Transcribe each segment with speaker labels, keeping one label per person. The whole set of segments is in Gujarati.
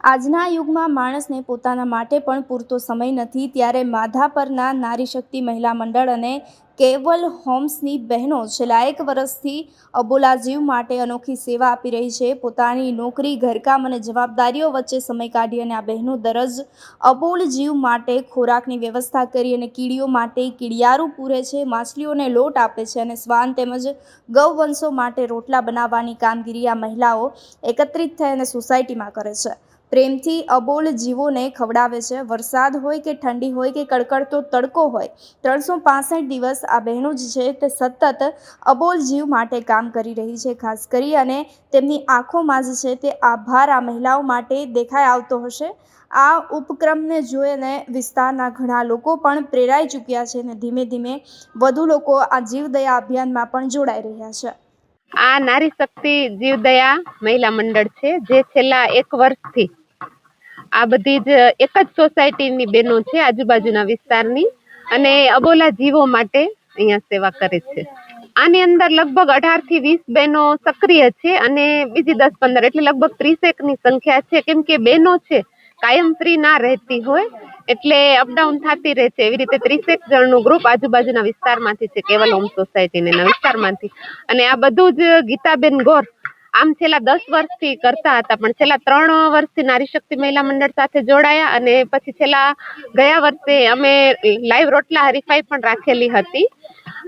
Speaker 1: આજના યુગમાં માણસને પોતાના માટે પણ પૂરતો સમય નથી. ત્યારે માધા પરના નારી શક્તિ મહિલા મંડળ અને કેવલ હોમ્સની બહેનો છેલ્લા એક વર્ષથી અબોલા જીવ માટે અનોખી સેવા આપી રહી છે. પોતાની નોકરી, ઘરકામ અને જવાબદારીઓ વચ્ચે સમય કાઢી અને આ બહેનો દરજ અબોલ જીવ માટે ખોરાકની વ્યવસ્થા કરી અને કીડીઓ માટે કીડિયારું પૂરે છે. માછલીઓને લોટ આપે છે અને શ્વાન તેમજ ગૌવંશો માટે રોટલા બનાવવાની કામગીરી આ મહિલાઓ એકત્રિત થઈ અને સોસાયટીમાં કરે છે. પ્રેમથી અબોલ જીવોને ખવડાવે છે. વરસાદ હોય કે ઠંડી હોય કે કડકડતો તડકો હોય, ત્રણસો દિવસ આ બહેનો જ છે તે સતત અબોલ જીવ માટે કામ કરી રહી છે. ખાસ કરી અને તેમની આંખોમાં જ છે તે આભાર આ મહિલાઓ માટે દેખાઈ આવતો હશે. આ ઉપક્રમને જોઈને વિસ્તારના ઘણા લોકો પણ પ્રેરાઈ ચૂક્યા છે અને ધીમે ધીમે વધુ લોકો આ જીવદયા અભિયાનમાં પણ જોડાઈ રહ્યા છે.
Speaker 2: આ નારી શક્તિ જીવદયા મહિલા મંડળ છે, જે છેલ્લા એક વર્ષથી આ બધી જ એક જ સોસાયટીની બહેનો છે, આજુબાજુના વિસ્તારની અને અબોલા જીવો માટે અહીંયા સેવા કરે છે. આની અંદર લગભગ અઢારથી વીસ બહેનો સક્રિય છે અને બીજી દસ પંદર, એટલે લગભગ ત્રીસેકની સંખ્યા છે. કેમ કે બહેનો છે, કાયમ ફ્રી ના રહેતી હોય એટલે અપડાઉન થતી રહે છે એવી રીતે ત્રીસેક જણનું ગ્રુપ આજુબાજુના વિસ્તારમાંથી છે, કેવલ હોમ સોસાયટીના વિસ્તારમાંથી. અને આ બધું જ ગીતાબેન ગોર આમ છેલ્લા દસ વર્ષથી કરતા હતા, પણ છેલ્લા ત્રણ વર્ષથી નારી શક્તિ મહિલા મંડળ સાથે જોડાયા અને પછી છેલ્લા ગયા વર્ષે અમે લાઈવ રોટલા હરીફાઈ પણ રાખેલી હતી.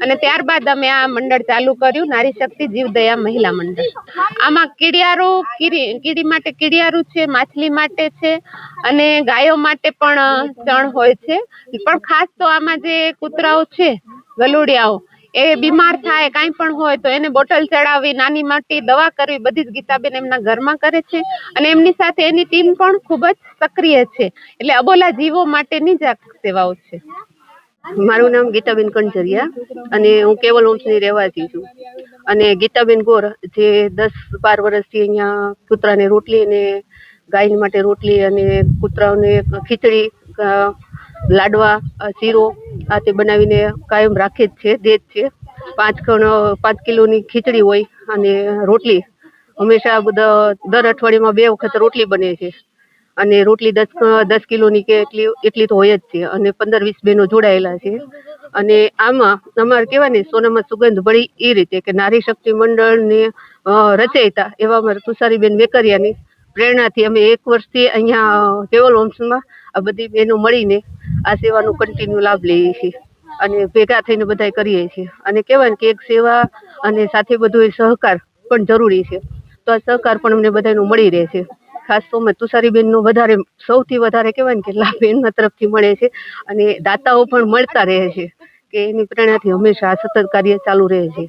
Speaker 2: અને ત્યારબાદ અમે આ મંડળ ચાલુ કર્યું, નારી શક્તિ જીવદયા મહિલા મંડળ. આમાં કીડિયારું કીડી કીડી માટે કીડિયારું છે, માછલી માટે છે અને ગાયો માટે પણ ચણ હોય છે. પણ ખાસ તો આમાં જે કૂતરાઓ છે, ગલુડિયાઓ એ બીમાર થાય, કાંઈ પણ હોય, તો એને બોટલ ચડાવવી નાની મોટી, દવા કરવી, બધી જ ગીતાબેન એમના ઘરમાં કરે છે. અને એમની સાથે એની ટીમ પણ ખૂબ જ સક્રિય છે. એટલે અબોલા જીવો માટેની જ સેવાઓ છે.
Speaker 3: મારું નામ ગીતાબેન કંજરિયા અને હું કેવલ હોમ્સની રહેવાસી છું. અને ગીતાબેન ગોર, જે દસ બાર વર્ષથી અહીંયા કૂતરાને રોટલી અને ગાય માટે રોટલી અને કૂતરાઓને ખીચડી લાડવા શીરો, આ તે બનાવીને કાયમ રાખે જ છે, દે જ છે. પાંચ ખણ પાંચ કિલોની ખીચડી હોય અને રોટલી. હંમેશા દર અઠવાડિયામાં બે વખત રોટલી બને છે. અને રોટલી દસ દસ કિલોની કે એટલી એટલી તો હોય જ છે. અને પંદર વીસ બહેનો જોડાયેલા છે. અને આમાં, અમારે કહેવાય સોનામાં સુગંધ ભળી એ રીતે કે નારી શક્તિ મંડળને રચયિતા એવા અમારે તુષારીબેન વેકરિયાની પ્રેરણાથી અમે એક વર્ષથી અહીંયા કેવલ હોમ્સમાં આ બધી બહેનો મળીને આ સેવાનો કન્ટિન્યુ લાભ લઈએ છીએ અને ભેગા થઈને બધાય કરીએ છીએ. અને કહેવાય કે એક સેવા અને સાથે બધો એ સહકાર પણ જરૂરી છે. તો આ સહકાર પણ અમને બધાનો મળી રહે છે. ખાસ તો અમે તુષારીબેનનો વધારે, સૌથી વધારે કહેવાય ને કે લાભ એમના તરફથી મળે છે અને દાતાઓ પણ મળતા રહે છે કે એની પ્રેરણાથી હંમેશા સતત કાર્ય ચાલુ રહે છે.